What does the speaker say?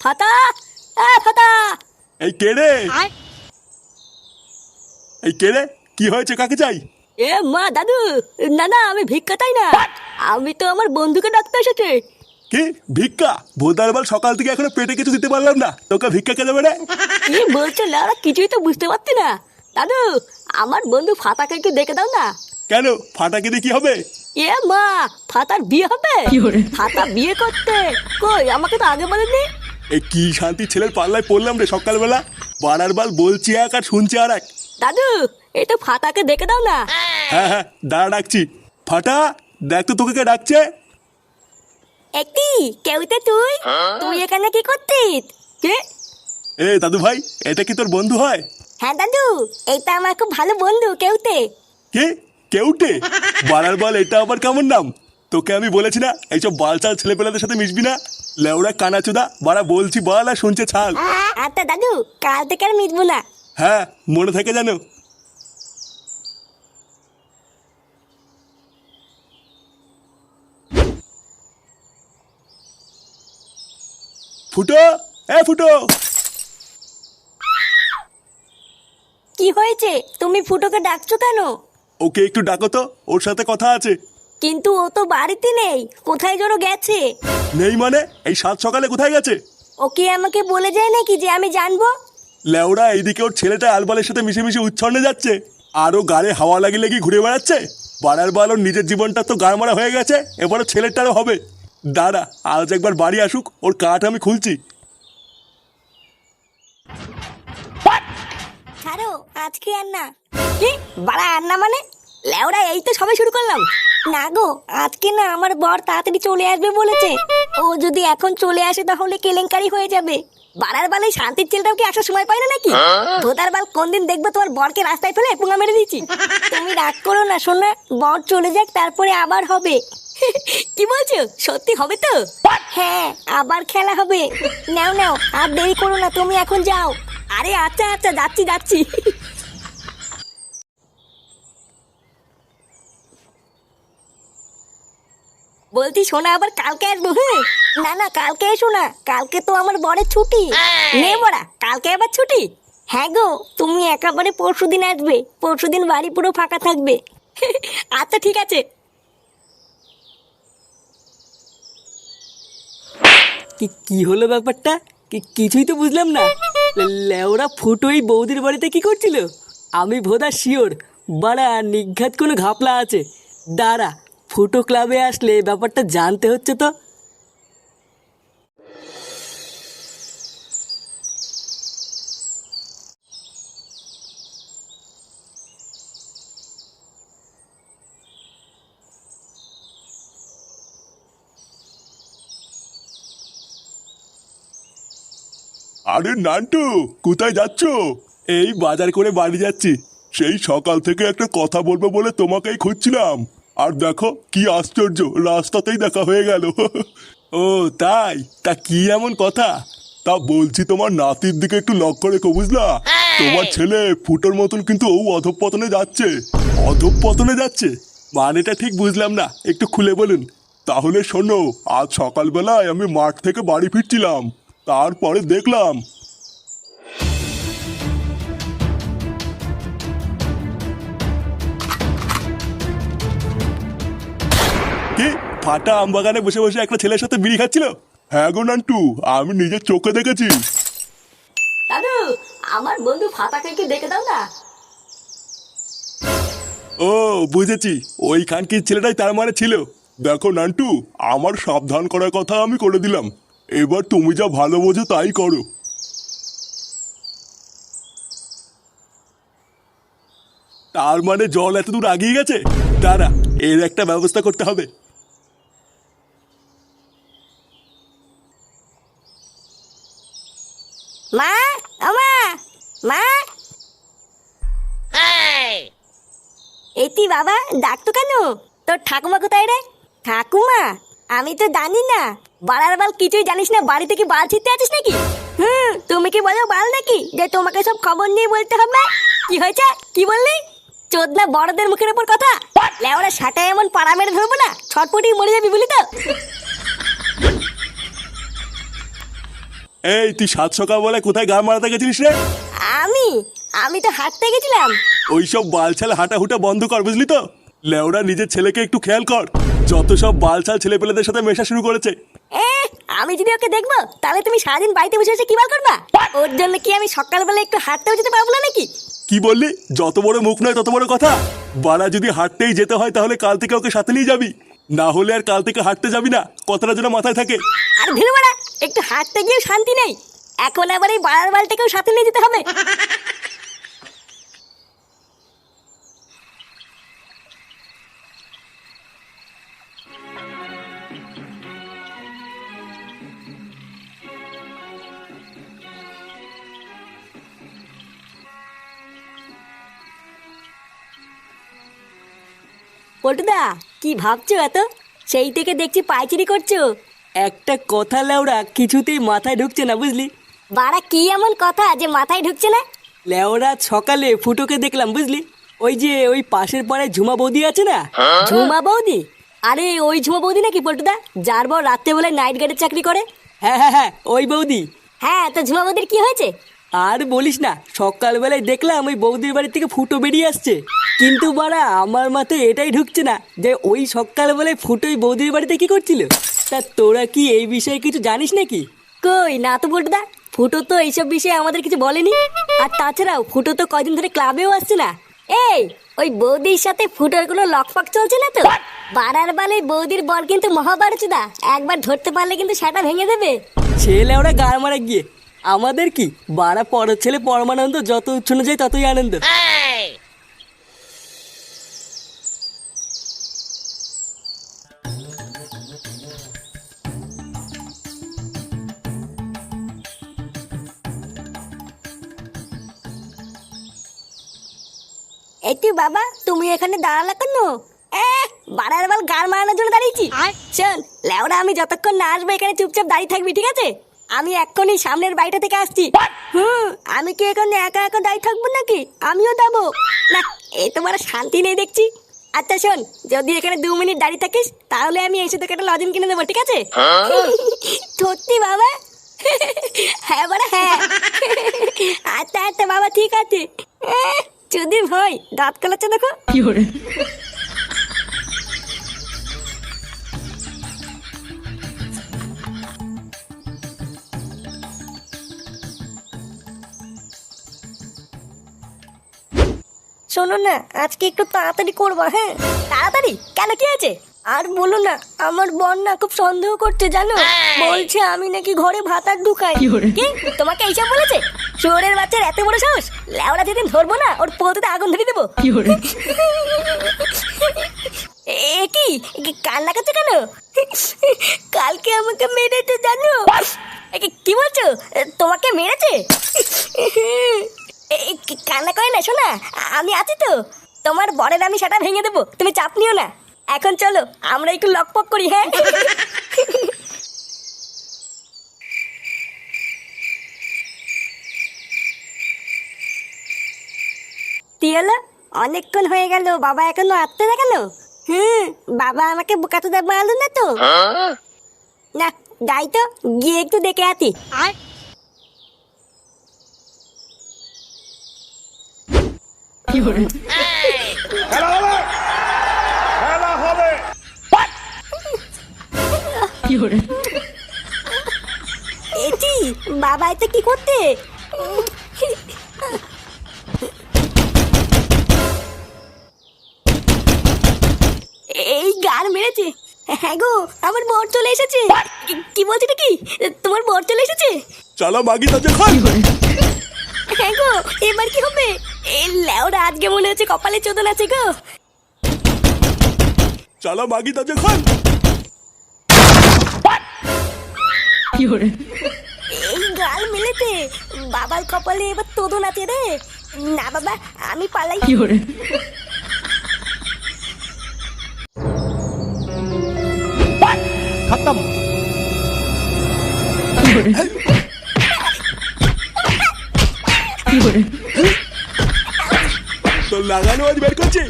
ফাতা এ ফাতা এই কে রে? এই কে রে? কি হয়েছে? কাকে চাই? এ মা দাদু! না না আমি ভিক্ষা চাই না। আমি তো আমার বন্ধুকে ডাকতে এসেছি। কি? ভিক্ষা? ভোদার বল সকাল থেকে এখনও পেটে কিছু দিতে পারলাম না। তোকে ভিক্ষা কে দেবে রে? কি বলছো কিছুই তো বুঝতে পারছি না। দাদু আমার বন্ধু ফাতাকে একটু দেখে দাও না। কেন? ফাটাকে দিয়ে কি হবে? এ মা ফাতার বিয়ে হবে? ফাতা বিয়ে করতে? কই আমাকে তো আগে বলেনি? এই কি শান্তি ছেলের পাল্লায় পড়লাম রে সকালবেলা? বাড়ার বাল বলছি এক আর শুনছি আর এক। দাদু এটা ফাতাকে দেখে দাও না। হ্যাঁ হ্যাঁ দাঁড়া ডাকছি। ফাটা দেখ তো তোকে কে ডাকছে। একটি কেউতে তুই? তুই এখানে কি করতিস? কে? এ দাদু ভাই এটা কি তোর বন্ধু হয়? হ্যাঁ দাদু এইটা আমার খুব ভালো বন্ধু কেউতে কে? কেউটে? বাড়ার বল এটা আবার কেমন নাম? তোকে আমি বলেছি না এইসব বালচাল ছেলেপেলাদের সাথে মিশবি না। লেওড়া কানাচুদা বাড়া বলছি বল আর শুনছে ছাল। আচ্ছা দাদু কাল থেকে আর মিটবো না। হ্যাঁ মনে থাকে জানো ফুটো এ ফুটো। কি হয়েছে? তুমি ফুটোকে ডাকছো কেন? ওকে একটু ডাকো তো ওর সাথে কথা আছে। কিন্তু ও তো বাড়িতে নেই কোথায় জোরো গেছে? নেই মানে? এই সাত সকালে কোথায় গেছে? ওকে আমাকে বলে যায় নাকি যে আমি জানব? লেওড়া এইদিকে ওর ছেলেটা আলবালের সাথে মিশে মিশে উচ্ছন্নে যাচ্ছে। আরও গাড়ে হাওয়া লাগি লেগে ঘুরে বেড়াচ্ছে? বাড়ার বাল ওর নিজের জীবনটা তো গাড় মারা হয়ে গেছে এবারে ছেলেটারও হবে। দাঁড়া আজ একবার বাড়ি আসুক ওর কাঠ আমি খুলছি। আজকে আর না কি? বাড়া আর না মানে? লেওড়া এই তো সবে শুরু করলাম। না গো আজকে না আমার বর তাড়াতাড়ি চলে আসবে বলেছে। ও যদি এখন চলে আসে তাহলে কেলেঙ্কারি হয়ে যাবে। বাড়ার বালে শান্তির ছেলেটাও কি আসার সময় পায় না নাকি? ধোতার বাল কোন দিন দেখবে তোমার বরকে রাস্তায় ফেলে পুঙ্গা মেরে দিচ্ছি তুমি রাগ করো না শোনা বর চলে যাক তারপরে আবার হবে। কি বলছো? সত্যি হবে তো? হ্যাঁ আবার খেলা হবে। নাও নাও আর দেরি করো না তুমি এখন যাও। আরে আচ্ছা আচ্ছা যাচ্ছি যাচ্ছি। বলছি শোনা আবার কালকে আসব হ্যাঁ? না না কালকে এসো না কালকে তো আমার বরের ছুটি। নে বড়া কালকে আবার ছুটি? হ্যাঁ গো তুমি একেবারে পরশু দিন আসবে পরশু দিন বাড়ি পুরো ফাঁকা থাকবে। আচ্ছা ঠিক আছে। কি কি হলো ব্যাপারটা? কি কিছুই তো বুঝলাম না। লে- ফুটো ফুটোই বৌদির বাড়িতে কি করছিল? আমি ভোদা শিওর বাড়া নিঘাত কোনো ঘাপলা আছে। দাঁড়া ফুটো ক্লাবে আসলে ব্যাপারটা জানতে হচ্ছে তো। আরে নান্টু, কোথায় যাচ্ছ? এই বাজার করে বাড়ি যাচ্ছি। সেই সকাল থেকে একটা কথা বলব বলে তোমাকেই খুঁজছিলাম। আর দেখো কি আশ্চর্য রাস্তাতেই দেখা হয়ে গেল। ও তাই? তা কি এমন কথা? তা বলছি তোমার নাতির দিকে একটু লক্ষ্য রেখো বুঝলা? তোমার ছেলে ফুটোর মতন কিন্তু ও অধঃপতনে যাচ্ছে। অধঃপতনে যাচ্ছে? মানেটা ঠিক বুঝলাম না। একটু খুলে বলুন। তাহলে শোনো আজ সকালবেলায় আমি মাঠ থেকে বাড়ি ফিরছিলাম। তারপরে দেখলাম কি আম বাগানে বসে বসে একটা ছেলের সাথে বিড়ি খাচ্ছিল। হ্যাঁ গো নান্টু আমি নিজের চোখে দেখেছি। দাদু আমার বন্ধু ফাতাকে একটু দেখে দাও না। ও বুঝেছি। ওই খানকির ছেলেটাই তার মানে ছিল। দেখো নান্টু আমার সাবধান করার কথা আমি করে দিলাম। এবার তুমি যা ভালো বোঝো তাই করো। তার মানে জল এত দূর আগিয়ে গেছে? দাঁড়া এর একটা ব্যবস্থা করতে হবে মা আমা মা! এটি বাবা ডাকতো কেন? তোর ঠাকুমা কোথায় রে? ঠাকুমা আমি তো জানি না। বাড়ার বাল কিছুই জানিস না বাড়ি থেকে বাল ছিটতে আছিস নাকি? হুম তুমি কি বলো বাল নাকি? যে তোমাকে সব খবর নিয়ে বলতে হবে? কি হয়েছে? কি বললি? চোদনা বড়দের মুখের উপর কথা? লেওরা সাটায় এমন পাড়া মেরে ধরবো না? ছটপটি মরে যাবি বলি তো? এই তুই সাত সকাল বলে কোথায় গান মারাতে গেছিলিস রে? আমি? আমি তো হাঁটতে গেছিলাম। ওইসব বালছাল হাঁটা হুটা বন্ধ কর বুঝলি তো? লেওরা নিজের ছেলেকে একটু খেয়াল কর। যত সব বালছাল ছেলে পেলেদের সাথে মেশা শুরু করেছে। এ আমি যদি ওকে দেখব তাহলে তুমি সারাদিন বাড়িতে বসে বসে কি বার করবা? ওর জন্য কি আমি সকালবেলা একটু হাঁটতেও যেতে পারব না নাকি? কি বললি? যত বড় মুখ নয় তত বড় কথা। বাড়া যদি হাঁটতেই যেতে হয় তাহলে কাল থেকে ওকে সাথে নিয়ে যাবি। না হলে আর কাল থেকে হাঁটতে যাবি না। কথাটা যেন মাথায় থাকে। আর ভিড় বাড়া একটু হাঁটতে গিয়েও শান্তি নেই। এখন আবার এই বাড়ার বালটাকেও সাথে নিয়ে যেতে হবে। পল্টুদা, কি ভাবছ এত? সেই থেকে দেখছি পাইচারি করছ। একটা কথা লেওড়া কিছুতেই মাথায় ঢুকছে না বুঝলি? বাড়া কি এমন কথা যে মাথায় ঢুকছে না? লেওড়া সকালে ফুটোকে দেখলাম বুঝলি? ওই যে ওই পাশের পাড়ায় ঝুমা বৌদি আছে না? ঝুমা বৌদি? আরে ওই ঝুমা বৌদি নাকি পল্টুদা? যার বর রাত্রেবেলায় নাইট গার্ডের চাকরি করে। হ্যাঁ হ্যাঁ হ্যাঁ ওই বৌদি। হ্যাঁ তো ঝুমা বৌদির কি হয়েছে? আর বলিস না সকালবেলায় দেখলাম ওই বৌদির বাড়ি থেকে ফুটো বেরিয়ে আসছে। কিন্তু বাড়া আমার মাথায় এটাই ঢুকছে না যে ওই সকালবেলায় ফুটো ওই বৌদির বাড়িতে কি করছিল? তা তোরা কি এই বিষয়ে কিছু জানিস নাকি? কই না তো পল্টুদা ফুটো তো এইসব বিষয়ে আমাদের কিছু বলেনি। আর তাছাড়াও ফুটো তো কয়দিন ধরে ক্লাবেও আসছে না। এই ওই বৌদির সাথে ফুটোর কোনো লকফক চলছে না তো? বাড়ার বালে বৌদির বল কিন্তু মহাভারতদা একবার ধরতে পারলে কিন্তু সেটা ভেঙে দেবে। ছেলে ওরা গাড় মারা গিয়ে। আমাদের কি? বাড়া পর ছেলে পরমানন্দ যত উচ্ছন্ন যায় ততই আনন্দ। এই বাবা তুমি এখানে দাঁড়ালে কেন? এ বাড়ার বাল গান মারানোর জন্য দাঁড়িয়েছি। শোন লেওরা আমি যতক্ষণ না আসব এখানে চুপচাপ দাঁড়িয়ে থাকবি ঠিক আছে? আমি এক্ষুনি সামনের বাড়িটা থেকে আসছি। হুম আমি কি এখানে একা একা দাঁড়িয়ে থাকব নাকি? আমিও যাব। না এই তোমার শান্তি নেই দেখছি। আচ্ছা শোন যদি এখানে দু মিনিট দাঁড়িয়ে থাকিস তাহলে আমি এসে তোকে একটা লজেন কিনে দেবো ঠিক আছে? সত্যি বাবা? হ্যাঁ বাড়া হ্যাঁ। আচ্ছা আচ্ছা বাবা ঠিক আছে। যদি ভাই দাঁত কালাচ্ছে দেখো। শোনো না আজকে একটু তাড়াতাড়ি করবা হ্যাঁ? তাড়াতাড়ি? কেন কি আছে আর বলো না আমার বোন না খুব সন্দেহ করছে জানো? বলছে আমি নাকি ঘরে ভাতার ঢুকাই। কি তোমাকে এইসব বলেছে? শহরের বাচ্চার এত বড় সাহস? লেওড়া যেদিন ধরবো না ওর পোতে আগুন ধরে দেবো। এ কি? কি কান্না করছ কেন? কালকে আমাকে মেরেছে জানো? এ কি- কি বলছো? তোমাকে মেরেছে? এ, কান্না করে না শোনা? আমি আছি তো। তোমার বরের আমি সেটা ভেঙে দেবো। তুমি চাপ নিও না। এখন চলো আমরা একটু লকপক করি হ্যাঁ? কি অনেকক্ষণ হয়ে গেল বাবা এখনও আসতে না কেন? হুম বাবা আমাকে বোকাতে দেবো আলু না তো। না যাই তো গিয়ে একটু দেখে আতি এটি বাবা এটা কি করতে? এই গান মেরেছে। হ্যাঁ গো আমার বর চলে এসেছে। কি- বলছি কি? তোমার বর চলে এসেছে? চালা মাগি তাজে খান হ্যাঁ গো এবার কি হবে? এই লেওরা আজকে মনে হচ্ছে কপালে চোদন আছে গো। চালা মাগি তাজে খান এই গাল মেলেছে বাবার কপালে এবার তোদন আছে রে। না বাবা আমি পালাই। খতম। তো লাগানো আজ বের করছি।